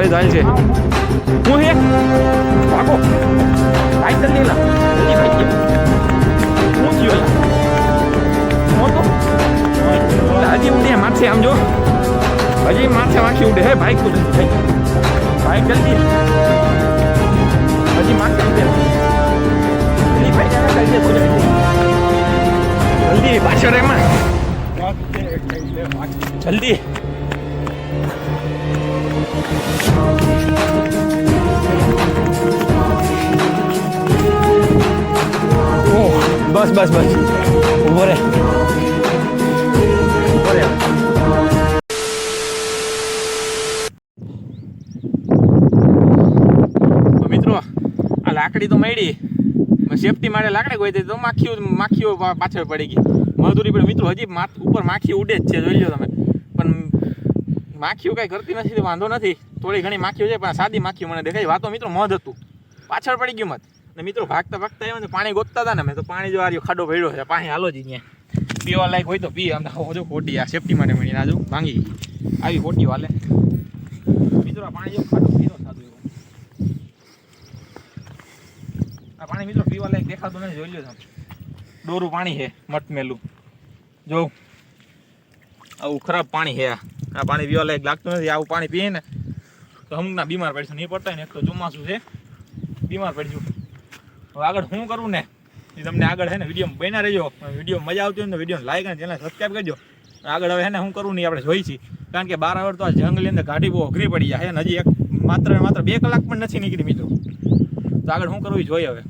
પછી જાય છે. હું હે? ભાગો. ભાઈ જલ્દી લા જલ્દી ભાઈ હું થયો મોટો હજી ઉડે માથે આમ જો. હજી માથે માખી ઉડે. હે, ભાઈ કુદ ભાઈ જલ્દી. હજી માથે ઉડે. જલ્દી ભાઈ જલ્દી બોલે જલ્દી પાછળ એમાં. જલ્દી. બસ બસ બસ. ઊભો રે મિત્રો, આ લાકડી તો મળી. સેફટી માટે લાકડી કોઈ તો માખીઓ માખીઓ પાછળ પડી ગઈ. મજૂરી પણ મિત્રો હજી ઉપર માખી ઉડે જ છે, જોઈ લો તમે. પણ માખીઓ કાંઈ કરતી નથી, તો વાંધો નથી. થોડી ઘણી માખીઓ છે, પણ સાદી માખીઓ મને દેખાય. વાતો મિત્રો મધ હતું. પાછળ પડી ગયું મત ને મિત્રો ભાગતા ભાગતા આવ્યા ને પાણી ગોતતા હતા ને મેં તો પાણી જો આર્યો ખાડો પડ્યો છે. પાણી હાલો જ અહીંયા. પીવા લાયક હોય તો પી. તો જો ખોટી આ સેફટી માટે મળી આજુ ભાંગી આવી ખોટી વાલે. મિત્રો આ પાણી જો ખાડો પીરો સાદું આ પાણી મિત્રો પીવા લાયક દેખાતું નથી, જોઈ લો તમે. ડોરું પાણી છે, મટમેલું. જો. આવું ખરાબ પાણી છે આ. પાણી પીવા લાયક લાગતું નથી, આવું પાણી પીએ ને તો અમુકના બીમાર પડશે નહીં પડતા ને, એક તો ચોમાસું છે. બીમાર પડશું આગળ શું કરું ને? એ તમને આગળ હે ને વીડિયો બન્યા રહેજો. વીડિયો મજા આવતી હોય ને વીડિયો લાઈક અને ચેનલ સબસ્ક્રાઈબ કરજો. આગળ હવે હે ને શું કરવું નહીં આપણે જોઈ છીએ. કારણ કે બાર આવર તો આ જંગલની અંદર ગાડી બહુ અઘરી પડી જાય છે ને હજી એક માત્ર માત્ર બે કલાક પણ નથી નીકળી મિત્રો. તો આગળ શું કરવું જોઈએ હવે.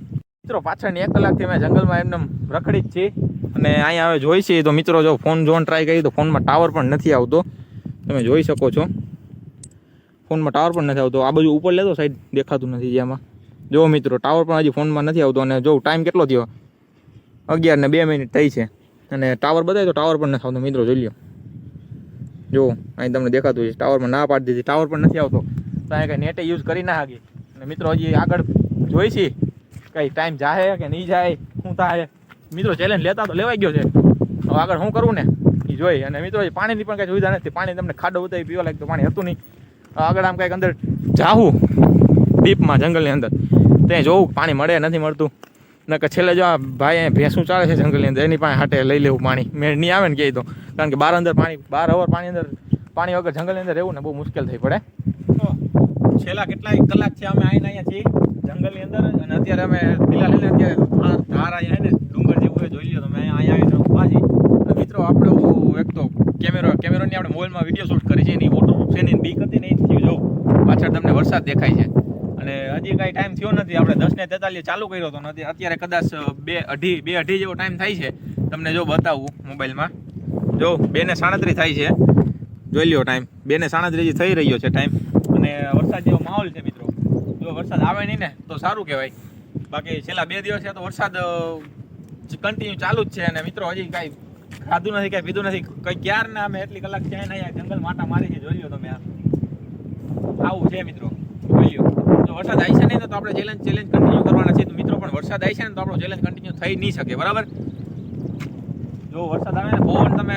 મિત્રો પાછળની એક કલાકથી મેં જંગલમાં એમને રખડી જ છીએ. અને અહીંયા હવે જોઈ છીએ તો મિત્રો જો ફોન જોન ટ્રાય કરી તો ફોનમાં ટાવર પણ નથી આવતો. તમે જોઈ શકો છો. ફોનમાં ટાવર પણ નથી આવતો. આ બાજુ ઉપર લેતો સાઈડ દેખાતું નથી જેમાં. જો મિત્રો ટાવર પણ હજી ફોનમાં નથી આવતો અને જો ટાઈમ કેટલો થયો? અગિયાર ને બે મિનિટ થઈ છે. અને ટાવર બધાય તો ટાવર પણ નથી આવતો. મિત્રો, જોઈ લો જો, અહીં તમને દેખાતું છે. ટાવરમાં ના પાડી દીધી. ટાવર પણ નથી આવતો. તો અહીંયા કંઈ નેટે યુઝ કરી ના હાગી. અને મિત્રો, હજી આગળ જોઈ છે? કંઈ ટાઈમ જાય કે નહીં જાય શું થાય મિત્રો ચેલેન્જ લેતા તો લેવાઈ ગયો છે. હવે આગળ શું કરવું ને? એ જોઈ. અને મિત્રો પાણીની પણ કંઈ સુવિધા નથી. પાણી તમને ખાડો ઉતારી પીવા લાગે તો પાણી હતું નહીં. આગળ આમ કંઈક અંદર જાવું ડીપમાં, જંગલની અંદર. ત્યાં જોવું પાણી મળે, નથી મળતું. નકર છેલ્લે જો આ ભાઈ ભેંસું ચાલે છે જંગલની અંદર, એની પાસે હાટે લઈ લેવું પાણી. મેં નહીં આવે ને કહી તો. કારણ કે બાર અંદર પાણી, બાર અવર પાણી અંદર, પાણી વગર જંગલની અંદર રહેવું ને બહુ મુશ્કેલ થઈ પડે. છેલ્લા કેટલા કલાક છે અમે આવીને અહીંયા છીએ, જંગલની અંદર અને અત્યારે અમે લીલા લઈને અત્યારે ધાર અહીંયા ને, ડુંગર જેવું જોઈ લ્યો તમે, અહીંયા આવીને ઊભા છીએ. મિત્રો, આપણે એક તો કેમેરો, કેમેરોની આપણે મોબાઈલમાં વીડિયો શૂટ કરી છે, એની ફોટો છે ને બીક હતી ને એ થયું જો પાછળ તમને વરસાદ દેખાય છે. અને હજી કાંઈ ટાઈમ થયો નથી. આપણે દસ ને તેતાલીસ ચાલુ કર્યો તો નથી. અત્યારે કદાચ બે અઢી બે અઢી જેવો ટાઈમ થાય છે. તમને જો બતાવું મોબાઈલમાં. જો, બે ને સાડત્રીસ થાય છે. જોઈ લ્યો ટાઈમ બે ને સાડત્રીસ થઈ રહ્યો છે ટાઈમ અને વરસાદ જેવો માહોલ છે મિત્રો. જો વરસાદ આવે નહીં ને, તો સારું કહેવાય. બાકી છેલ્લા બે દિવસ તો વરસાદ કન્ટિન્યુ ચાલુ જ છે અને મિત્રો હજી કાંઈ ખાધું નથી, કાંઈ પીધું નથી. કંઈ ક્યાર ના અમે એટલી કલાક ક્યાંય ને અહીંયા જંગલ માટા મારી છે, જોઈ લો તમે આવું છે મિત્રો. તો વરસાદ આવી છે નહીં, તો આપણે ચેલેન્જ ચેલેન્જ કન્ટિન્યુ કરવાના છે મિત્રો પણ વરસાદ આવી છે ને, તો આપણો ચેલેન્જ કન્ટિન્યુ થઈ નહીં શકે, બરાબર? જો વરસાદ આવે ને પવન તમે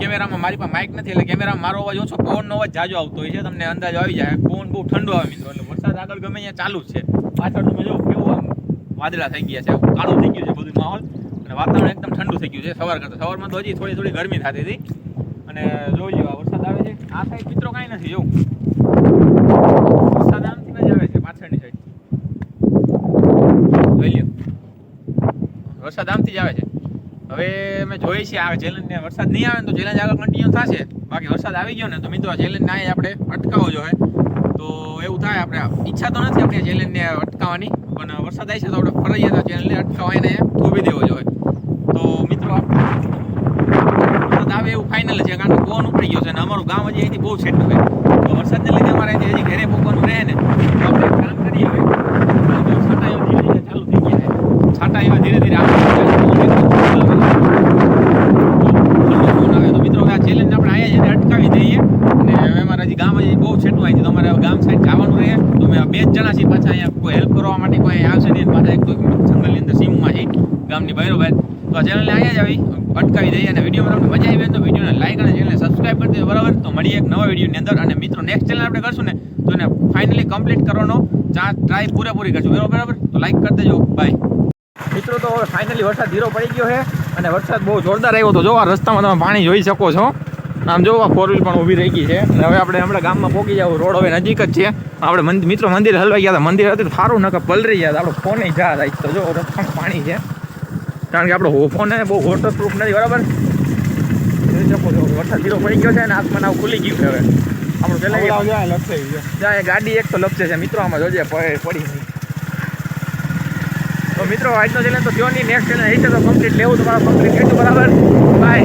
કેમેરામાં મારી પાસે માઇક નથી, એટલે કેમેરામાં મારો અવાજ ઓછો પવનનો અવાજ જાજો આવતો હોય છે, તમને અંદાજો આવી જાય. પવન બહુ ઠંડો આવે મિત્રો, એટલે વરસાદ આગળ ગમે અહીંયા ચાલુ છે. પાછળ તમે જો કેવું આમ વાદળા થઈ ગયા છે કાળું થઈ ગયું છે બધું માહોલ. અને વાતાવરણ એકદમ ઠંડુ થઈ ગયું છે, સવાર કરતાં. સવારમાં તો હજી થોડી થોડી ગરમી થતી હતી. અને જોઈ લો વરસાદ આવે છે. આ સાઈડ મિત્રો કાંઈ નથી જોવું વરસાદ આમથી જ આવે છે પાછળની સાઈડ જોઈ લ્યો વરસાદ આમથી જ આવે છે. હવે અમે જોઈએ છીએ આ ચેલેન્જને વરસાદ નહીં આવે ને તો ચેલેન્જ આગળ કન્ટિન્યુ થશે. બાકી વરસાદ આવી ગયો ને તો મિત્રો આ ચેલેન્જ ના આપણે અટકાવવો જોઈએ. તો એવું થાય આપણે ઈચ્છા તો નથી આપણે ચેલેન્જને અટકાવવાની, પણ વરસાદ આવી છે તો આપણે ફરજિયાત આ ચેલેન્જને અટકાવવાને થોભી દેવો જોઈએ. તો મિત્રો વરસાદ આવે એવું ફાઇનલ છે, કારણ કે પવન ઉપડી ગયો છે અને અમારું ગામ હજી અહીંથી બહુ છેટું છે. તો વરસાદને લીધે અમારે હજી ઘરે પકવાનું રહે ને. આપણે કામ કરીએ હવે. છાંટા એવા ધીરે ધીરે ચાલુ થઈ ગયા છાંટા એવા ધીરે ધીરે આવે છે. પવન એકદમ ફૂલ આવે છે. તો આવે તો મિત્રો હવે આ ચેલેન્જ આપણે અહીંયા જઈને અટકાવી દઈએ અને હવે અમારે હજી ગામ હજી બહુ છેટું અહીંથી તો અમારે હવે ગામ સાઈડ જવાનું રહે તો અમે છીએ પાછા અહીંયા કોઈ હેલ્પ કરવા માટે કોઈ આવશે નહીં, પાછા તો જંગલની અંદર સીમમાં છીએ ગામની બહારો બહાર તો આ ચેનલને અહીંયા જ આવી, અટકાવી દઈએ અને વિડીયોમાં તમને મજા આવી તો વિડીયોને લાઈક અને ચેનલને સબસ્ક્રાઈબ કરી દેજો, બરાબર? તો મળીએ એક નવા વિડીયોની અંદર અને મિત્રો નેક્સ્ટ ચેનલ આપણે કરશું ને, તો એને ફાઇનલી કમ્પ્લીટ કરવાનો ટ્રાય પૂરેપૂરી કરશું. બરાબર તો લાઈક કરી દેજો. બાય મિત્રો, તો હવે ફાઇનલી વરસાદ ધીરો પડી ગયો છે અને વરસાદ બહુ જોરદાર આવ્યો તો જો આ રસ્તામાં તમે પાણી જોઈ શકો છો. આમ જો ફોર વ્હીલ પણ ઊભી રહી ગઈ છે. અને હવે આપણે હમણાં ગામમાં પહોંચી જાવ. રોડ હવે નજીક જ છે. આપણે મિત્રો મંદિર હલવાઈ ગયા હતા. મંદિર હતું સારું નકર પલરી ગયા હતા. આપણો ફોન જા રાખ તો જો રસ્તા પાણી છે. કારણ કે આપણો ફોન બહુ વોટરપ્રૂફ નથી બરાબર? વરસાદ ધીરો પડી ગયો છે અને હાથમાં નાવ ખુલી ગયું છે હવે. આપણું ત્યાં એ ગાડી એક તો લપસે છે. મિત્રો આમાં જોજે પડી નહીં. તો મિત્રો આજનો ચેલેન્જ તો નહીં. નેક્સ્ટ ચેલેન્જ હશે તો કમ્પ્લીટ લેવું. તમારા કમ્પ્લીટ કેટલું બરાબર? બાય